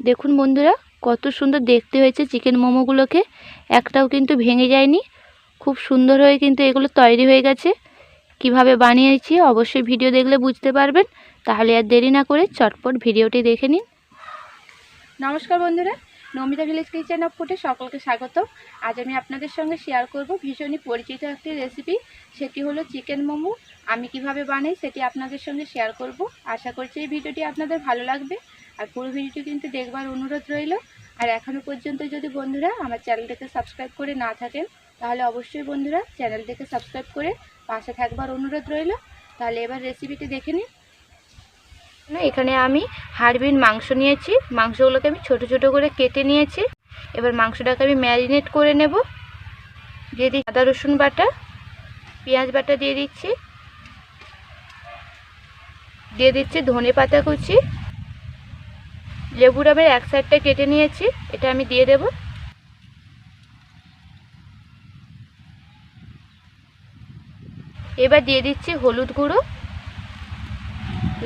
দেখুন বন্ধুরা, কত সুন্দর দেখতে হয়েছে চিকেন মোমোগুলোকে একটাও কিন্তু ভেঙে যায়নি। খুব সুন্দর হয়ে কিন্তু এগুলো তৈরি হয়ে গেছে। কীভাবে বানিয়েছি অবশ্যই ভিডিও দেখলে বুঝতে পারবেন। তাহলে আর দেরি না করে চটপট ভিডিওটি দেখে নিন। নমস্কার বন্ধুরা, নমিতা ভিলেজ কিচেন অফ ফুটে সকলকে স্বাগত। আজ আমি আপনাদের সঙ্গে শেয়ার করব ভীষণই পরিচিত একটি রেসিপি সেটি হলো চিকেন মোমো। আমি কীভাবে বানাই সেটি আপনাদের সঙ্গে শেয়ার করব। আশা করছি এই ভিডিওটি আপনাদের ভালো লাগবে। আর পুরো ভিডিওটি কিন্তু দেখবার অনুরোধ রইল। আর এখনও পর্যন্ত যদি বন্ধুরা আমার চ্যানেলটাকে সাবস্ক্রাইব করে না থাকেন, তাহলে অবশ্যই বন্ধুরা চ্যানেলটাকে সাবস্ক্রাইব করে পাশে থাকবার অনুরোধ রইল। তাহলে এবার রেসিপিটি দেখে নিন এখানে আমি হাড়বিন মাংস নিয়েছি। মাংসগুলোকে আমি ছোট ছোট করে কেটে নিয়েছি। এবার মাংসটাকে আমি ম্যারিনেট করে নেব। দিয়ে দিই আদা, রসুন বাটা, পেঁয়াজ বাটা দিয়ে দিচ্ছি। দিয়ে দিচ্ছি ধনে পাতা কুচি। লেবুর আমি এক সাইডটা কেটে নিয়েছি, এটা আমি দিয়ে দেব। এবার দিয়ে দিচ্ছি হলুদ গুঁড়ো,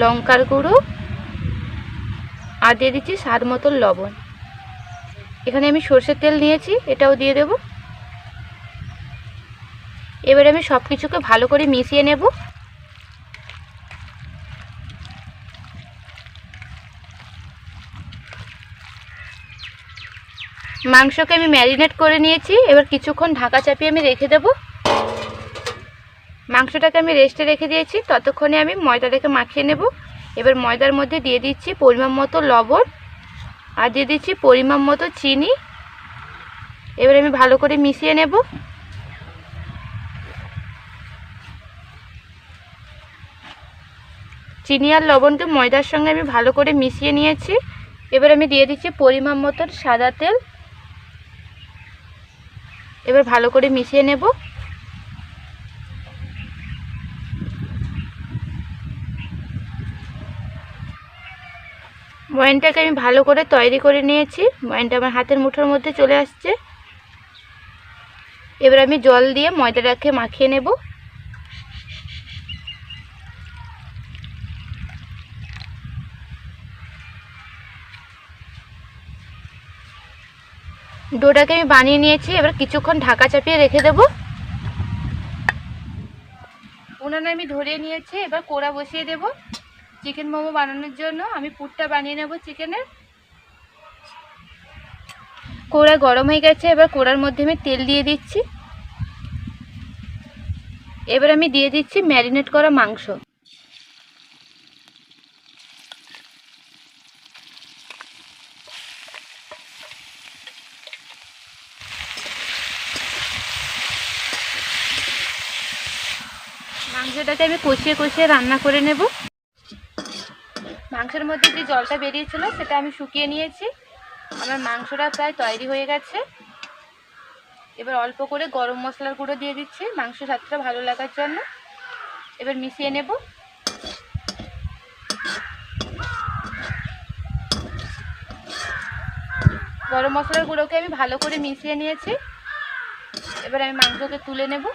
লঙ্কার গুঁড়ো, আর দিয়ে দিচ্ছি স্বাদ মতন লবণ। এখানে আমি সর্ষের তেল নিয়েছি, এটাও দিয়ে দেব। এবারে আমি সব কিছুকে ভালো করে মিশিয়ে নেব। মাংসকে আমি ম্যারিনেট করে নিয়েছি। এবার কিছুক্ষণ ঢাকা চাপিয়ে আমি রেখে দেব। মাংসটাকে আমি রেস্টে রেখে দিয়েছি। ততক্ষণে আমি ময়দাটাকে মাখিয়ে নেব। এবার ময়দার মধ্যে দিয়ে দিচ্ছি পরিমাণ মতো লবণ আর দিয়ে দিচ্ছি পরিমাণ মতো চিনি। এবার আমি ভালো করে মিশিয়ে নেব। চিনি আর লবণকে ময়দার সঙ্গে আমি ভালো করে মিশিয়ে নিয়েছি। এবার আমি দিয়ে দিচ্ছি পরিমাণ মতন সাদা তেল। এবার ভালো করে মিশিয়ে নেব। ময়নটাকে আমি ভালো করে তৈরি করে নিয়েছি। ময়নটা আমার হাতের মুঠোর মধ্যে চলে আসছে। এবার আমি জল দিয়ে ময়দাটাকে মাখিয়ে নেব। ডোটাকে আমি বানিয়ে নিয়েছি, এবার কিছুক্ষণ ঢাকা চাপিয়ে রেখে দেব। উনানে আমি ধরিয়ে নিয়েছি, এবার কোড়া বসিয়ে দেব চিকেন মোমো বানানোর জন্য। আমি পুরটা বানিয়ে নেব চিকেনের। কোড়া গরম হয়ে গেছে, এবার কোড়ার মধ্যে আমি তেল দিয়ে দিচ্ছি। এবার আমি দিয়ে দিচ্ছি ম্যারিনেট করা মাংস। মাংসটাকে আমি কষিয়ে কষিয়ে রান্না করে নেব। মাংসের মধ্যে যে জলটা বেরিয়েছিল সেটা আমি শুকিয়ে নিয়েছি। আমার মাংসটা প্রায় তৈরি হয়ে গেছে। এবার অল্প করে গরম মশলার গুঁড়ো দিয়ে দিচ্ছি মাংস স্বাদটা ভালো লাগার জন্য। এবার মিশিয়ে নেব। গরম মশলার গুঁড়োকে আমি ভালো করে মিশিয়ে নিয়েছি। এবার আমি মাংসকে তুলে নেব।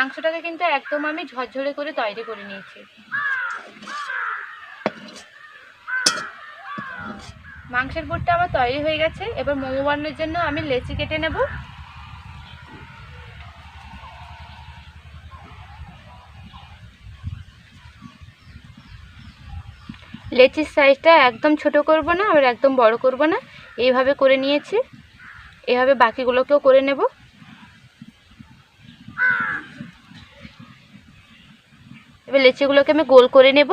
মাংসটাকে কিন্তু একদম আমি ঝরঝরে করে তৈরি করে নিয়েছি। মাংসের পুরটা আমার তৈরি হয়ে গেছে। এবার মোমো বানানোর জন্য আমি লেচি কেটে নেব। লেচির সাইজটা একদম ছোট করব না, আবার একদম বড় করব না। এইভাবে করে নিয়েছি। এভাবে বাকিগুলোকেও করে নেব। এবার লেচিগুলোকে আমি গোল করে নেব।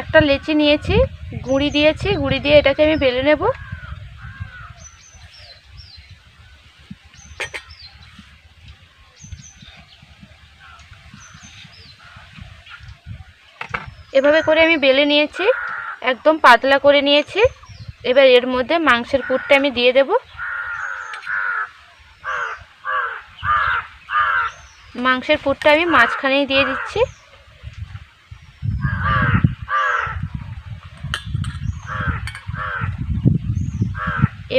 একটা লেচি নিয়েছি, গুঁড়ি দিয়েছি, গুঁড়ি দিয়ে এটাকে আমি বেলে নেব। এভাবে করে আমি বেলে নিয়েছি, একদম পাতলা করে নিয়েছি। এবার এর মধ্যে মাংসের পুরটা আমি দিয়ে দেবো। মাংসের পুরটা আমি মাঝখানেই দিয়ে দিচ্ছি।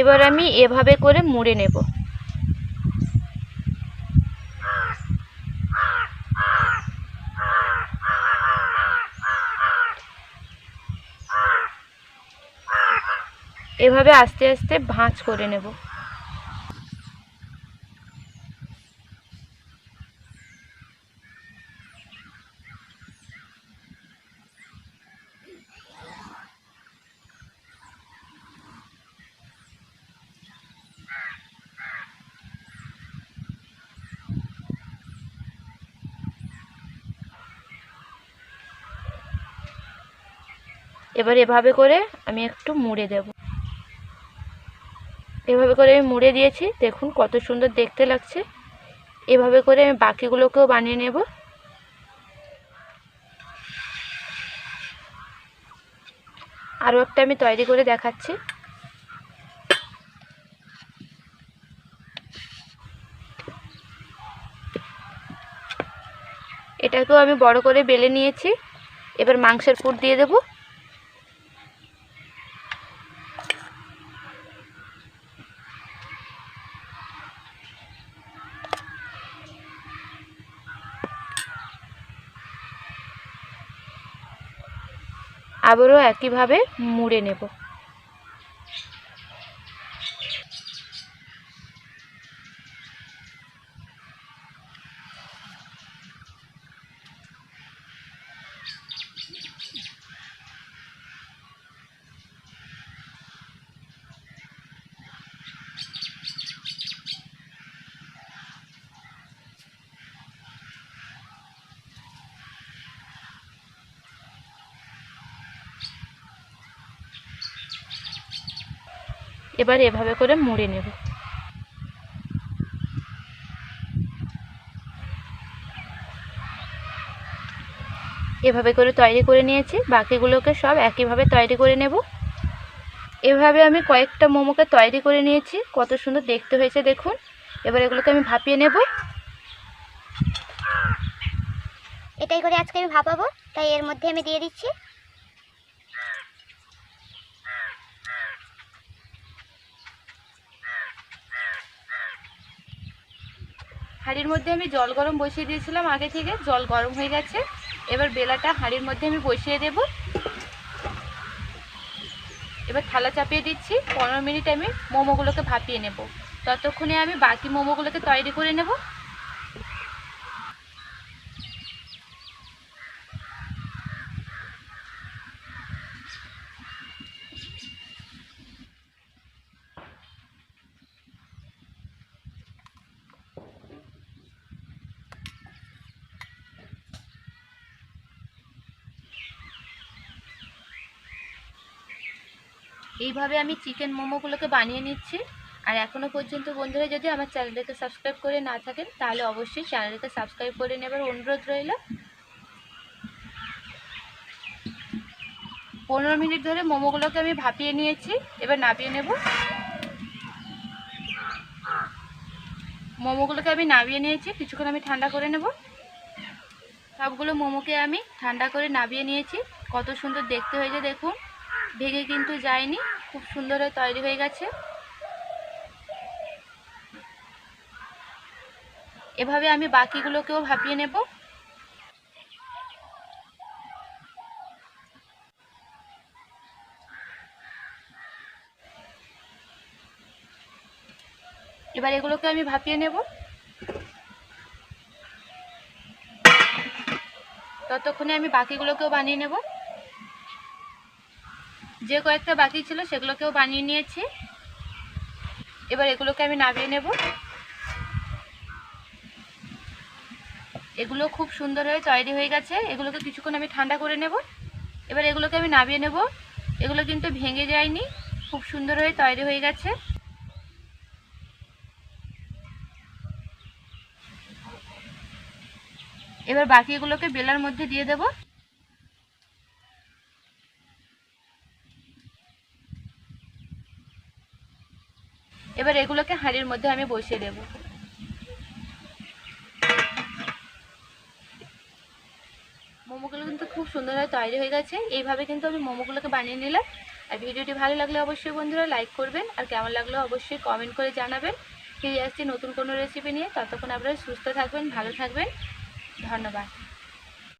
এবার আমি এভাবে করে মুড়ে নেব। এভাবে আস্তে আস্তে ভাঁজ করে নেব। এবার এভাবে করে আমি একটু মুড়ে দেব। এভাবে করে আমি মুড়ে দিয়েছি। দেখুন কত সুন্দর দেখতে লাগছে। এভাবে করে আমি বাকিগুলোকেও বানিয়ে নেব। আরও একটা আমি তৈরি করে দেখাচ্ছি। এটাকেও আমি বড় করে বেলে নিয়েছি। এবার মাংসের পুর দিয়ে দেবো। আবারও একইভাবে মুড়ে নেব। এবার এভাবে করে মুড়ে নেব। এভাবে করে তৈরি করে নিয়েছি। বাকিগুলোকে সব একইভাবে তৈরি করে নেব। এভাবে আমি কয়েকটা মোমোকে তৈরি করে নিয়েছি। কত সুন্দর দেখতে হয়েছে দেখুন। এবার এগুলোকে আমি ভাপিয়ে নেব। এটাই করে আজকে আমি ভাপাবো। তাই এর মধ্যে আমি দিয়ে দিচ্ছি। হাঁড়ির মধ্যে আমি জল গরম বসিয়ে দিয়েছিলাম আগে থেকে, জল গরম হয়ে গেছে। এবার বেলাটা হাঁড়ির মধ্যে আমি বসিয়ে দেব। এবার থালা চাপিয়ে দিচ্ছি, পনেরো মিনিট আমি মোমোগুলোকে ভাপিয়ে নেব। ততক্ষণে আমি বাকি মোমোগুলোকে তৈরি করে নেব। এইভাবে আমি চিকেন মোমোগুলোকে বানিয়ে নিচ্ছি। আর এখনও পর্যন্ত বন্ধুরা যদি আমার চ্যানেলটাকে সাবস্ক্রাইব করে না থাকেন, তাহলে অবশ্যই চ্যানেলটাকে সাবস্ক্রাইব করে নেবার অনুরোধ রইল। পনেরো মিনিট ধরে মোমোগুলোকে আমি ভাপিয়ে নিয়েছি। এবার নাবিয়ে নেব। মোমোগুলোকে আমি নাবিয়ে নিয়েছি। কিছুক্ষণ আমি ঠান্ডা করে নেব। সবগুলো মোমোকে আমি ঠান্ডা করে নাবিয়ে নিয়েছি। কত সুন্দর দেখতে হয়েছে, দেখুন। ভেঙে কিন্তু যায়নি, খুব সুন্দর তৈরি হয়ে গেছে। এভাবে আমি বাকিগুলোকেও ভাপিয়ে নেব। এবার এগুলোকে আমি ভাপিয়ে নেব। ততক্ষণে আমি বাকিগুলোকেও বানিয়ে নেব। যে কয়েকটা বাকি ছিল সেগুলোকেও বানিয়ে নিয়েছি। এবার এগুলোকে আমি নামিয়ে নেব। এগুলো খুব সুন্দর হয়ে তৈরি হয়ে গেছে। এগুলোকে কিছুক্ষণ আমি ঠান্ডা করে নেব। এবার এগুলোকে আমি নামিয়ে নেব। এগুলো কিন্তু ভেঙে যায়নি, খুব সুন্দর হয়ে তৈরি হয়ে গেছে। এবার বাকিগুলোকে বেলার মধ্যে দিয়ে দেবো। এবার এগুলোকে হাঁড়ির মধ্যে আমি বসিয়ে দেব। মোমোগুলো কিন্তু খুব সুন্দরভাবে তৈরি হয়ে গেছে। এইভাবে কিন্তু আমি মোমোগুলোকে বানিয়ে নিলাম। আর ভিডিওটি ভালো লাগলে অবশ্যই বন্ধুরা লাইক করবেন। আর কেমন লাগল অবশ্যই কমেন্ট করে জানাবেন। ফিরে আসছি নতুন কোনো রেসিপি নিয়ে। ততক্ষণ আপনারা সুস্থ থাকবেন, ভালো থাকবেন। ধন্যবাদ।